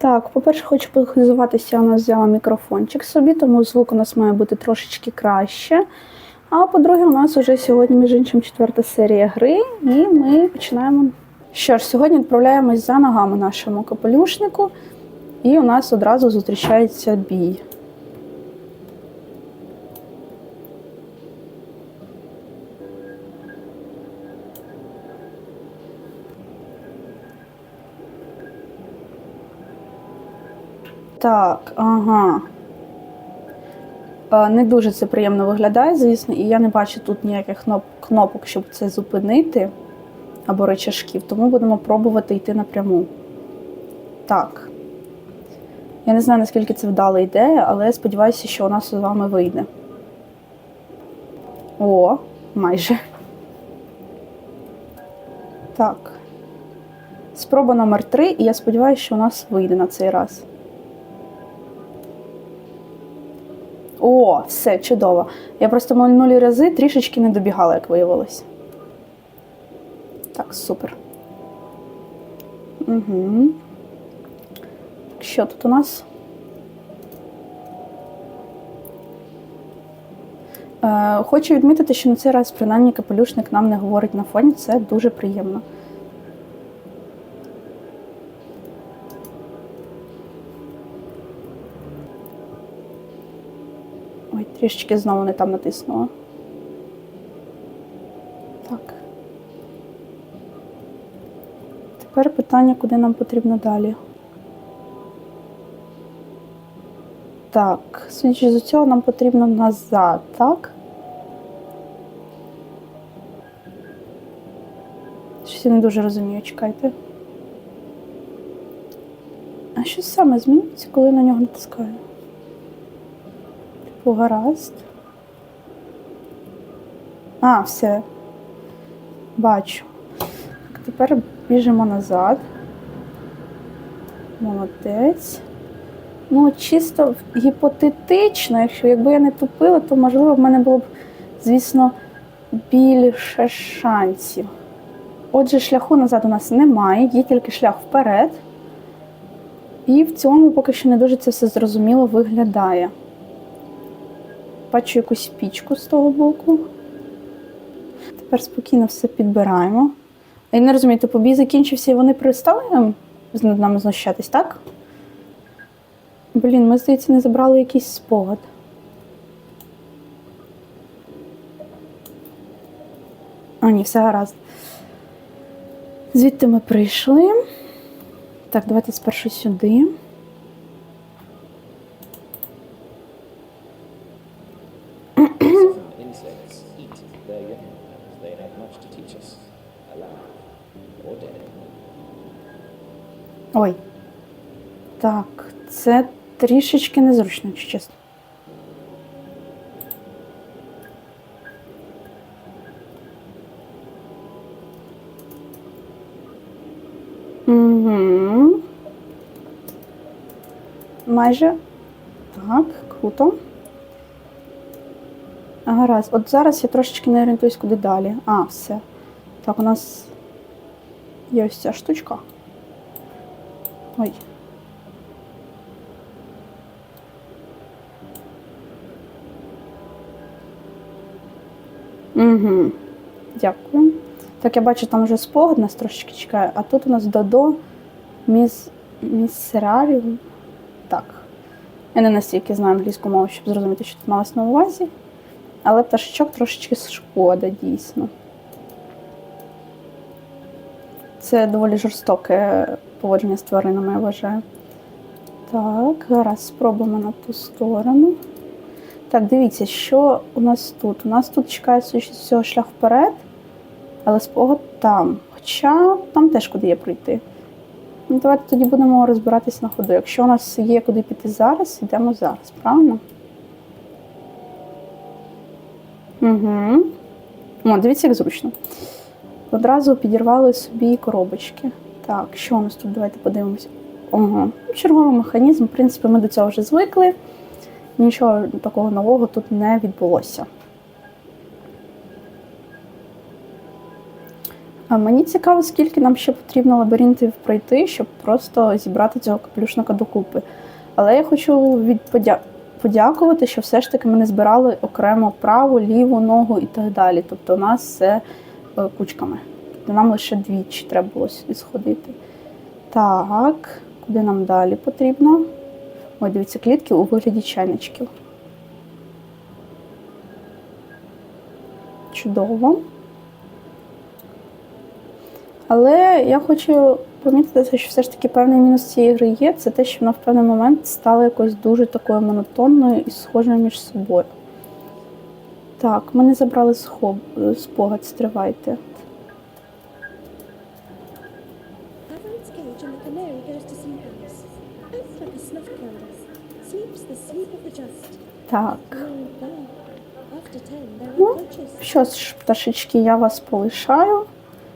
Так, по-перше, хочу похизуватися, я у нас взяла мікрофончик собі, тому звук у нас має бути трошечки краще. А по-друге, у нас вже сьогодні, між іншим, четверта серія гри, і ми починаємо. Що ж, сьогодні відправляємось за ногами нашому капелюшнику, і у нас одразу зустрічається бій. Так, ага. Е, Не дуже це приємно виглядає, звісно, і я не бачу тут ніяких кнопок, щоб це зупинити або рычажків, тому будемо пробувати йти напряму. Так. Я не знаю, наскільки це вдала ідея, але я сподіваюся, що у нас з вами вийде. О, майже. Так. Спроба номер три, і я сподіваюся, що у нас вийде на цей раз. О, все, чудово. Я просто минулі рази трішечки не добігала, як виявилось. Так, супер. Угу. Що тут у нас? Е, хочу відмітити, що на цей раз принаймні капелюшник нам не говорить на фоні. Це дуже приємно. Ой, трішечки знову не там натиснула. Так. Тепер питання, куди нам потрібно далі. Так, судячи з цього, нам потрібно назад, так? Щось я не дуже розумію, чекайте. А що саме зміниться, коли на нього натискаю? Типу, гаразд. А, все. Бачу. Так, тепер біжимо назад. Молодець. Ну, чисто гіпотетично, якщо якби я не тупила, то можливо в мене було б, звісно, більше шансів. Отже, шляху назад у нас немає, є тільки шлях вперед. І в цьому поки що не дуже це все зрозуміло виглядає. Бачу якусь пічку з того боку. Тепер спокійно все підбираємо. Я не розумію, типу бій закінчився і вони перестали над нами знущатись, так? Блін, ми, здається, не забрали якийсь спогад. А, ні, все гаразд. Звідти ми прийшли. Так, давайте спершу сюди. Ой. Так, це трішечки незручно, якщо чесно. Угу. Майже. Так, круто. Гаразд. От зараз я трошечки не орієнтуюсь, куди далі. А, все. Так, у нас є ось ця штучка. Ой. Угу. Дякую. Так, я бачу, там вже спогад нас трошечки чекає, а тут у нас Додо міс... міссераріум. Так. Я не настільки знаю англійську мову, щоб зрозуміти, що тут малось на увазі. Але пташечок трошечки шкода, дійсно. Це доволі жорстоке поводження з тваринами, я вважаю. Так, гаразд, спробуємо на ту сторону. Так, дивіться, що у нас тут? У нас тут чекає цього шлях вперед, але спогад там. Хоча там теж куди є пройти. Ну, давайте тоді будемо розбиратись на ходу. Якщо у нас є куди піти зараз, йдемо зараз, правильно? Угу. О, дивіться, як зручно. Одразу підірвали собі коробочки. Так, що у нас тут? Давайте подивимося. Ого. Черговий механізм. В принципі, ми до цього вже звикли. Нічого такого нового тут не відбулося. А мені цікаво, скільки нам ще потрібно лабіринтів пройти, щоб просто зібрати цього капелюшника докупи. Але я хочу від подя... подякувати, що все ж таки ми не збирали окремо праву, ліву ногу і так далі. Тобто у нас все е, кучками. Тобто нам лише двічі треба було сходити. Так, куди нам далі потрібно? Ой, дивіться, клітки у вигляді чайничків. Чудово. Але я хочу помітити, що все ж таки певний мінус цієї гри є. Це те, що вона в певний момент стала якось дуже такою монотонною і схожою між собою. Так, ми не забрали схоб... спогад, стривайте. Так. Ну. Що ж, пташечки, я вас полишаю.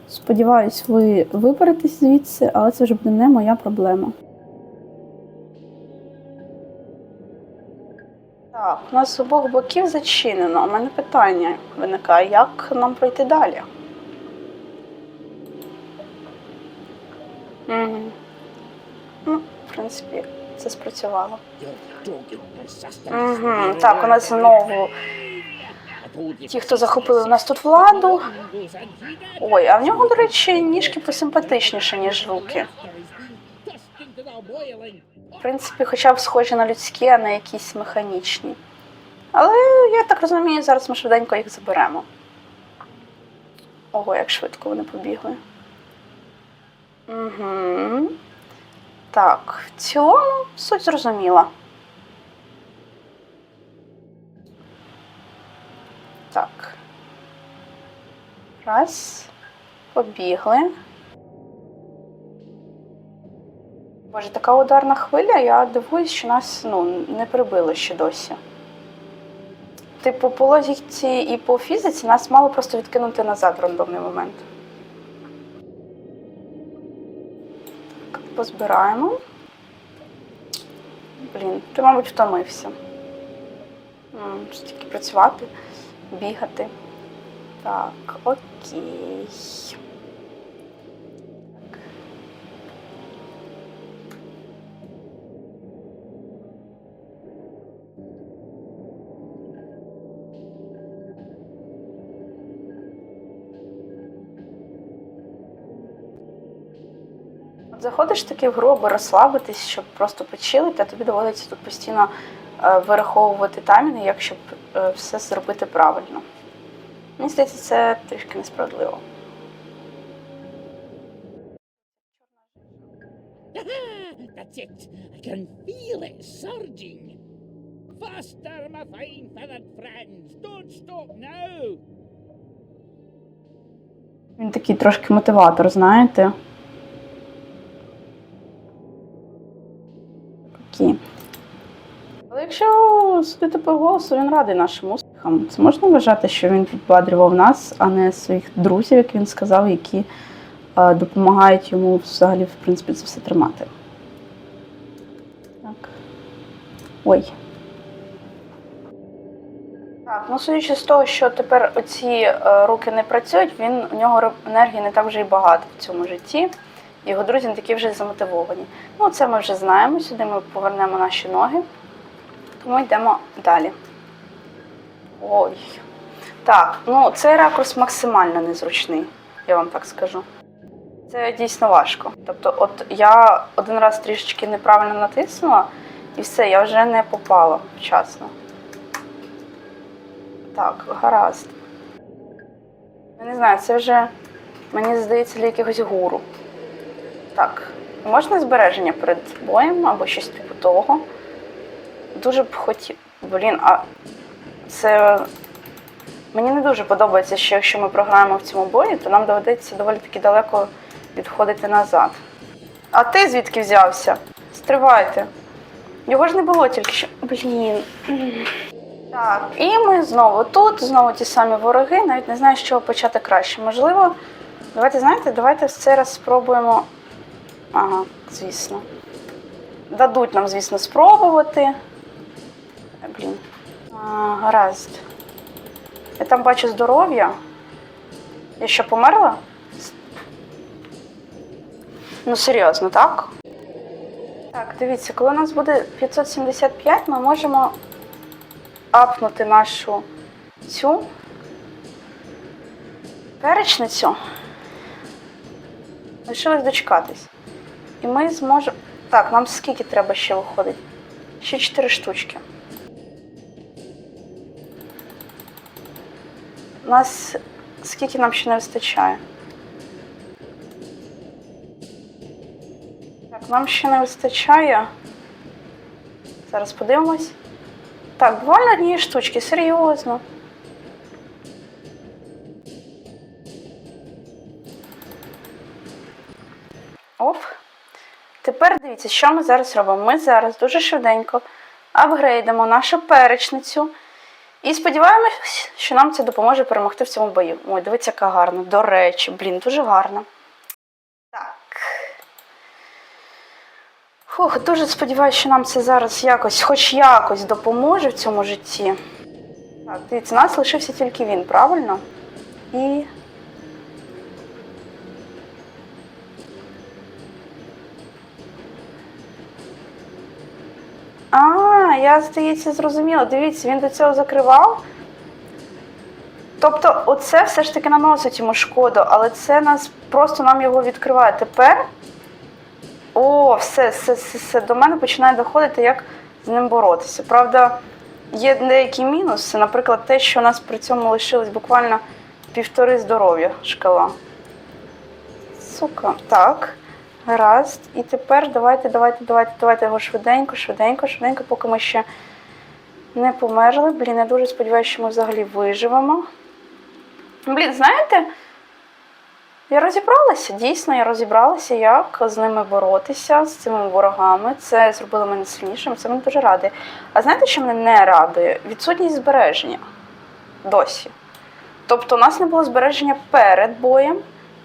Сподіваюсь, ви виберетесь звідси, але це вже буде не моя проблема. Так, у нас з обох боків зачинено. У мене питання виникає, як нам пройти далі? Угу. Ну, в принципі, це спрацювало. Угу. Так, у нас знову ті, хто захопили у нас тут владу. Ой, а в нього, до речі, ніжки посимпатичніше, ніж руки. В принципі, хоча б схожі на людські, а не якісь механічні. Але я так розумію, зараз ми швиденько їх заберемо. Ого, як швидко вони побігли. Угу. Так, в цілому суть зрозуміла. Так. Раз. Побігли. Боже, така ударна хвиля, я дивуюсь, що нас ну, не прибило ще досі. Типу, по логіці і по фізиці нас мало просто відкинути назад в рандомний момент. Так, позбираємо. Блін, ти, мабуть, втомився. М, Стільки працювати, бігати. Так, окей. Заходиш таки в гру, аби розслабитись, щоб просто почилити, а тобі доводиться тут постійно е, вираховувати таймінги, як щоб е, все зробити правильно. Мені здається, це трішки несправедливо. That's it. I can feel it surging. Faster, my fine feathered friends. Don't stop now. Він такий трошки мотиватор, знаєте. Окей. Але якщо судити по голосу, він радий нашим успіхам. Це можна вважати, що він підбадрював нас, а не своїх друзів, як він сказав, які е, допомагають йому взагалі, в принципі, це все тримати. Так. Ой. Так, ну судячи з того, що тепер оці е, руки не працюють, він у нього енергії не так вже і багато в цьому житті. Його друзі не такі вже замотивовані. Ну, це ми вже знаємо. Сюди ми повернемо наші ноги. Тому йдемо далі. Ой. Так, ну цей ракурс максимально незручний, я вам так скажу. Це дійсно важко. Тобто, от я один раз трішечки неправильно натиснула, і все, я вже не попала вчасно. Так, гаразд. Я не знаю, це вже, мені здається, для якихось гуру. Так, можна збереження перед боєм або щось типу того. Дуже б хотів. Блін, а це. Мені не дуже подобається, що якщо ми програємо в цьому бої, то нам доведеться доволі таки далеко відходити назад. А ти звідки взявся? Стривайте. Його ж не було тільки що. Блін. Так, і ми знову тут, знову ті самі вороги, навіть не знаю, з чого почати краще. Можливо, давайте знаєте, давайте в цей раз спробуємо. Ага, звісно. Дадуть нам, звісно, спробувати. Блін. А, гаразд. Я там бачу здоров'я. Я що померла? Ну, серйозно, так? Так, дивіться, коли у нас буде 575, ми можемо апнути нашу цю перечницю. Лишилось дочекатись. І ми зможемо. Так, нам скільки треба ще виходить? Ще 4 штучки. У нас скільки нам ще не вистачає? Так, нам ще не вистачає. Зараз подивимось. Так, буквально однієї штучки, серйозно. Тепер дивіться, що ми зараз робимо. Ми зараз дуже швиденько апгрейдимо нашу перечницю. І сподіваємось, що нам це допоможе перемогти в цьому бою. Ой, дивіться, яка гарна. До речі, блін, дуже гарна. Так. Фух, дуже сподіваюся, що нам це зараз якось, хоч якось допоможе в цьому житті. Так, дивіться, нас лишився тільки він, правильно? І. А, я, здається, зрозуміла. Дивіться, він до цього закривав. Тобто, оце все ж таки наносить йому шкоду, але це нас просто нам його відкриває. Тепер. О, все, все, все, все. До мене починає доходити, як з ним боротися. Правда, є деякі мінуси, наприклад, те, що у нас при цьому лишилось буквально півтори здоров'я шкала. Сука, так. Гаразд. І тепер давайте, давайте, давайте, давайте його швиденько, швиденько, швиденько, поки ми ще не померли. Блін, я дуже сподіваюся, що ми взагалі виживемо. Блін, знаєте, я розібралася, дійсно, я розібралася, як з ними боротися, з цими ворогами. Це зробило мене сильнішим, це мене дуже радує. А знаєте, що мене не радує? Відсутність збереження досі. Тобто, у нас не було збереження перед боєм,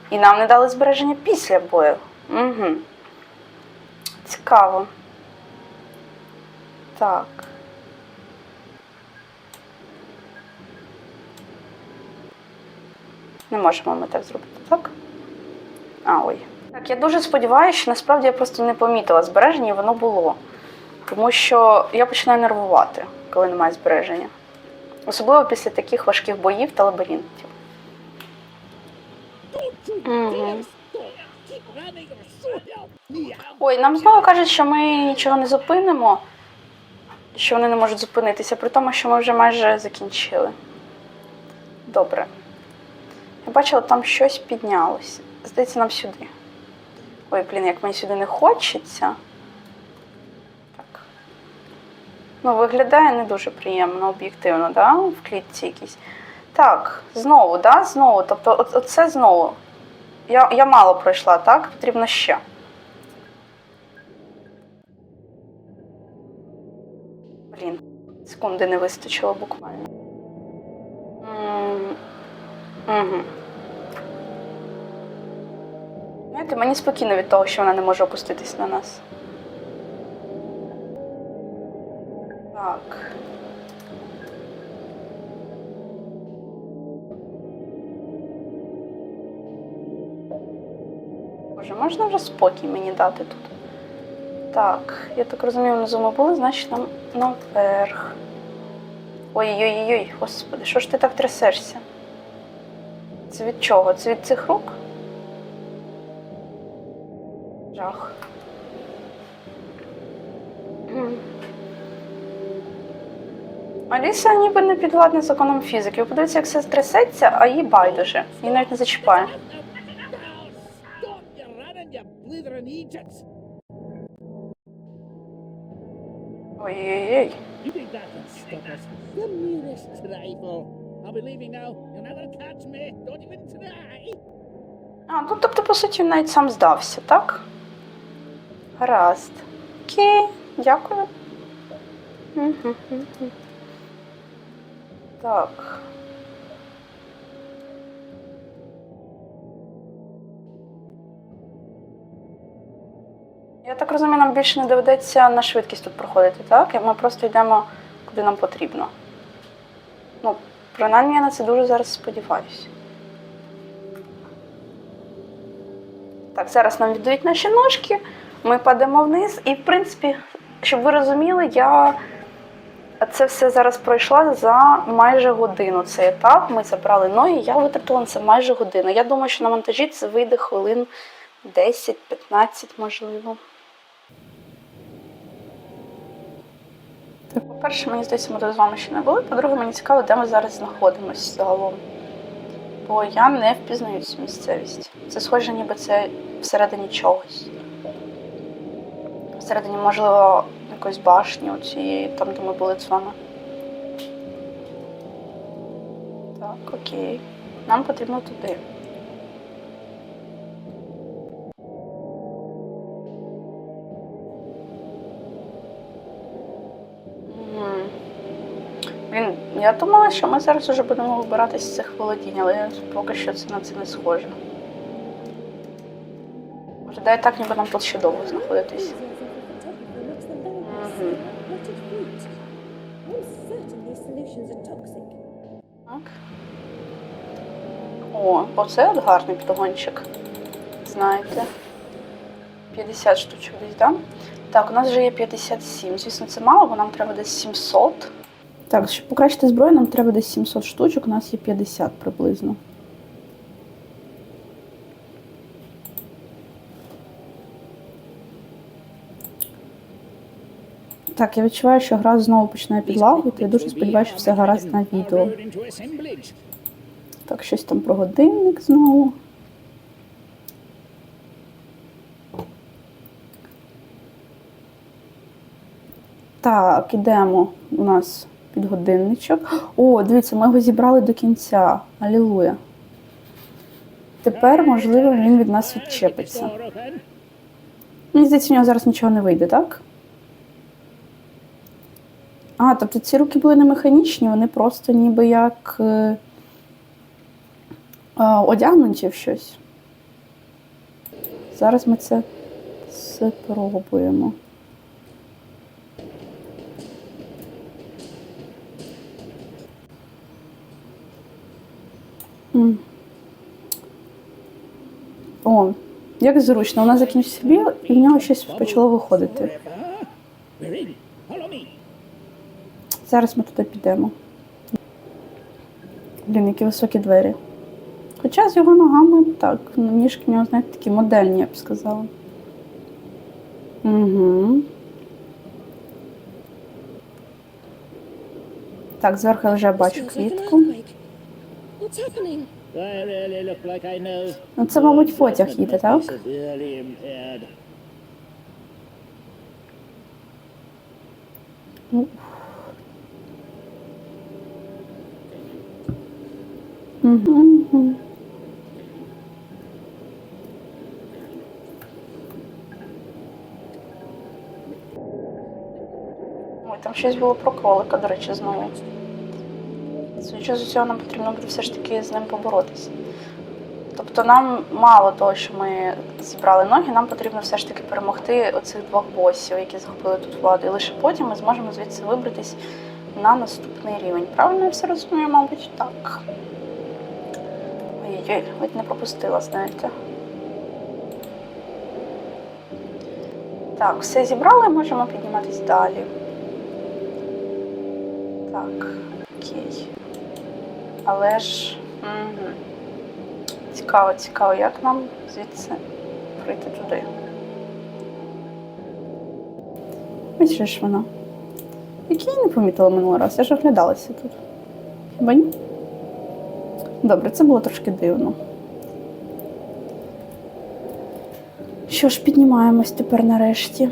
і нам не дали збереження після бою. Угу. Цікаво. Так. Не можемо ми так зробити, так? А, ой. Так, я дуже сподіваюся, що насправді я просто не помітила збереження, і воно було. Тому що я починаю нервувати, коли немає збереження. Особливо після таких важких боїв та лабіринтів. Don't Ой, нам знову кажуть, що ми нічого не зупинимо, що вони не можуть зупинитися, при тому, що ми вже майже закінчили. Добре. Я бачила, там щось піднялося. Здається, нам сюди. Ой, блін, як мені сюди не хочеться. Так. Ну, виглядає не дуже приємно, об'єктивно, да? В клітці якійсь. Так, знову, да? Знову. Тобто, оце знову. Я, я мало пройшла, так? Потрібно ще. Блін, секунди не вистачило буквально. Угу. Знаєте, мені спокійно від того, що вона не може опуститись на нас. Так. Боже, можна вже спокій мені дати тут? Так, я так розумію, внизу ми були, значить нам наверх. Ой-ой-ой, господи, що ж ти так трясешся? Це від чого? Це від цих рук? Жах. Аліса ніби не підвладна законом фізики. Подивіться, як все трясеться, а їй байдуже. Її навіть не зачіпає. Egypts! Ой-ой-ой. You think that can stop us? The merest trifle. I'll be leaving now. You'll never catch me. Don't even try. А, ну тобто, по суті, він навіть сам здався, так? Гаразд. Окей, дякую. Так. Більше не доведеться на швидкість тут проходити, так? Ми просто йдемо куди нам потрібно. Ну, принаймні я на це дуже зараз сподіваюся. Так, зараз нам віддають наші ножки, ми падемо вниз, і, в принципі, щоб ви розуміли, я це все зараз пройшла за майже годину. Цей етап. Ми забрали ноги, я витратила на це майже годину. Я думаю, що на монтажі це вийде хвилин 10-15, можливо. Так, по-перше, мені здається, ми тут з вами ще не були. По-друге, мені цікаво, де ми зараз знаходимося загалом. Бо я не впізнаю цю місцевість. Це схоже, ніби це всередині чогось. Всередині, можливо, якоїсь башні, оцієї, там, де ми були з вами. Так, окей. Нам потрібно туди. Блін, я думала, що ми зараз вже будемо вибиратися з цих володінь, але поки що це на це не схоже. Виглядає так, ніби нам тут ще довго знаходитись. Так. О, оце от гарний підгончик. Знаєте. 50 штучок десь, так? Так, у нас вже є 57. Звісно, це мало, бо нам треба десь 700. Так, щоб покращити зброю, нам треба десь 700 штучок, у нас є 50 приблизно. Так, я відчуваю, що гра знову починає підлагувати. Я дуже сподіваюся, що все гаразд на відео. Так, щось там про годинник знову. Так, ідемо у нас під годинничок. О, дивіться, ми його зібрали до кінця. Алілуя. Тепер, можливо, він від нас відчепиться. Мені здається, в нього зараз нічого не вийде, так? А, тобто ці руки були не механічні, вони просто ніби як е, а, одягнуті в щось. Зараз ми це спробуємо. О, як зручно. У нас закінчився біл, і в нього щось почало виходити. Зараз ми туди підемо. Блін, які високі двері. Хоча з його ногами так, ну, ніжки в нього, знаєте, такі модельні, я б сказала. Угу. Так, зверху я вже бачу квітку. Ну, це, мабуть, потяг їде, так? Угу. Там щось було про кролика, до речі, знову. Судячи з усього, нам потрібно буде все ж таки з ним поборотися. Тобто нам мало того, що ми зібрали ноги, нам потрібно все ж таки перемогти оцих двох босів, які захопили тут владу. І лише потім ми зможемо звідси вибратись на наступний рівень. Правильно я все розумію, мабуть, так. Ой-ой, ледь не пропустила, знаєте. Так, все зібрали, можемо підніматись далі. Так, окей. Але ж. Угу. Цікаво, цікаво, як нам звідси прийти туди. Же ж вона. Які я не помітила минулий раз, я ж оглядалася тут. Хіба ні? Добре, це було трошки дивно. Що ж, піднімаємось тепер нарешті.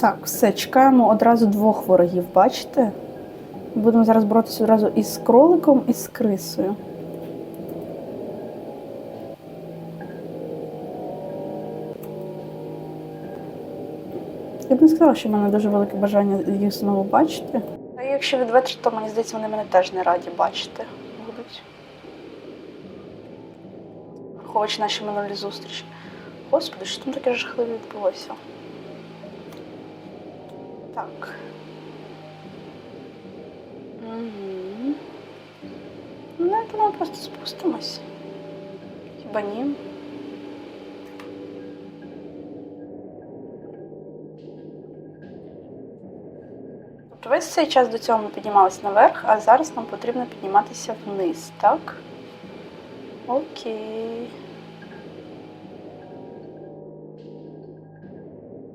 Так, все, чекаємо одразу двох ворогів, бачите? Будемо зараз боротися одразу із кроликом і з крисою. Я б не сказала, що в мене дуже велике бажання їх знову бачити. А якщо відверто, то мені здається, вони мене теж не раді бачити будуть. Враховуючи наші минулі зустрічі. Господи, що там таке жахливе відбулося? Так. Угу. Ну, я думаю, просто спустимось. Хіба ні? Весь цей час до цього ми піднімалися наверх, а зараз нам потрібно підніматися вниз, так? Окей.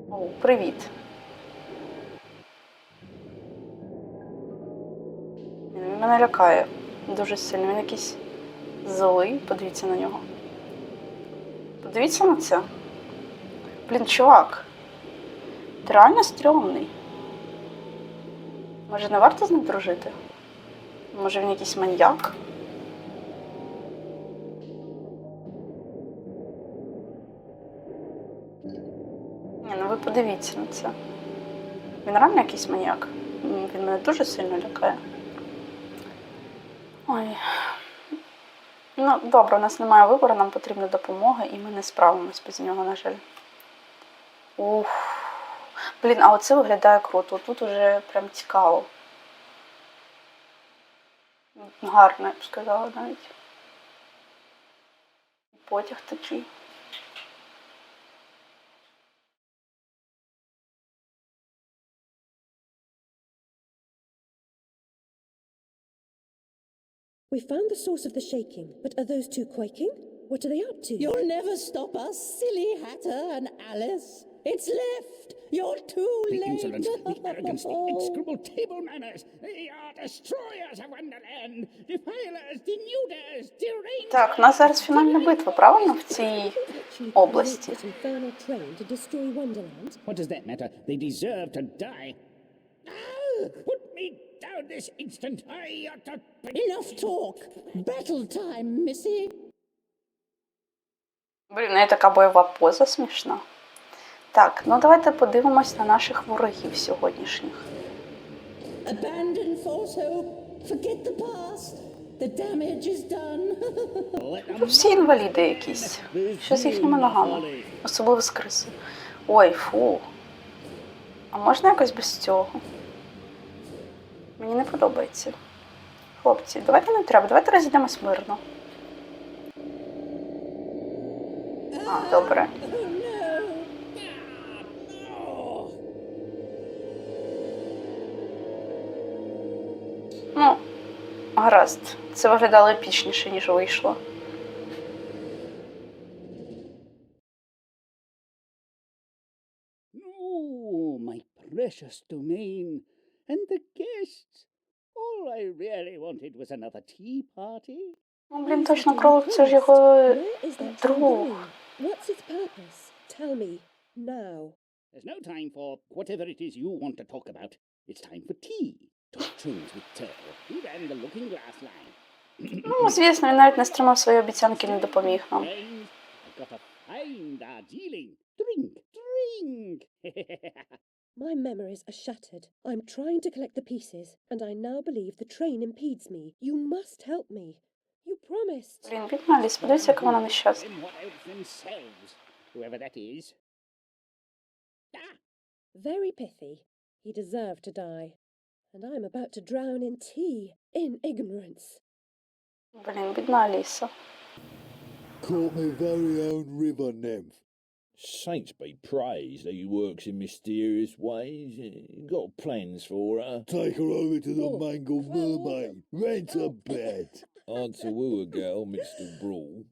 О, привіт. Мене лякає дуже сильно. Він якийсь злий. Подивіться на нього. Подивіться на це. Блін, чувак. Ти реально стрьомний. Може, не варто з ним дружити? Може він якийсь маньяк? Ні, ну ви подивіться на це. Він реально якийсь маньяк. Він мене дуже сильно лякає. Ой. Ну, добре, у нас немає вибору, нам потрібна допомога, і ми не справимось без нього, на жаль. Ух. Блін, а оце виглядає круто. Тут уже прям цікаво. Гарно, я б сказала навіть. Потяг такий. We found the source of the shaking, but are those two quaking? What are they up to? You'll never stop us, silly Hatter and Alice. It's left. You're too The late. insolence, the arrogance, the execrable table manners. They are destroyers of Wonderland, defilers, denuders, deranged. Так, у нас зараз фінальна битва, правильно? В цій Actually області. create that infernal train to destroy Wonderland? What does that matter? They deserve to die. Ah, down this instant. I ought to. Enough talk. Battle time, missy. Блін, у неї така бойова поза смішна. Так, ну давайте подивимось на наших ворогів сьогоднішніх. Abandon false hope. Forget the past. The damage is done. Тут всі інваліди якісь. Що з їхніми ногами? Особливо з криси. Ой, фу. А можна якось без цього? Мені не подобається. Хлопці, давайте не треба, давайте розійдемось мирно. А, добре. Ну, гаразд. Це виглядало епічніше, ніж вийшло. No, my precious domain. And the guests. All I really wanted was another tea party. Ну, блін, точно кролик, це ж його Where is that train друг. going? What's its purpose? Tell me now. There's no time for whatever it is you want to talk about. It's time for tea. Talk trains with Turtle. He ran the looking glass line. Ну, звісно, він навіть не стримав свої обіцянки, не допоміг нам. Friends, I've got a fine Darjeeling. Drink, drink. My memories are shattered. I'm trying to collect the pieces, and I now believe the train impedes me. You must help me. You promised. Блін, бідна Аліс, подивися, яка вона нещасна. Them what else themselves, whoever that is. Ah, Very pithy. He deserved to die. And I'm about to drown in tea, in ignorance. Блін, бідна Аліса. Caught my very own river nymph. Saints be praised that he works in mysterious ways. You got plans for her. Take her over to the Oh, mangled mermaid. Rent a oh. bed. Hard to woo a girl, Mr. Brawl.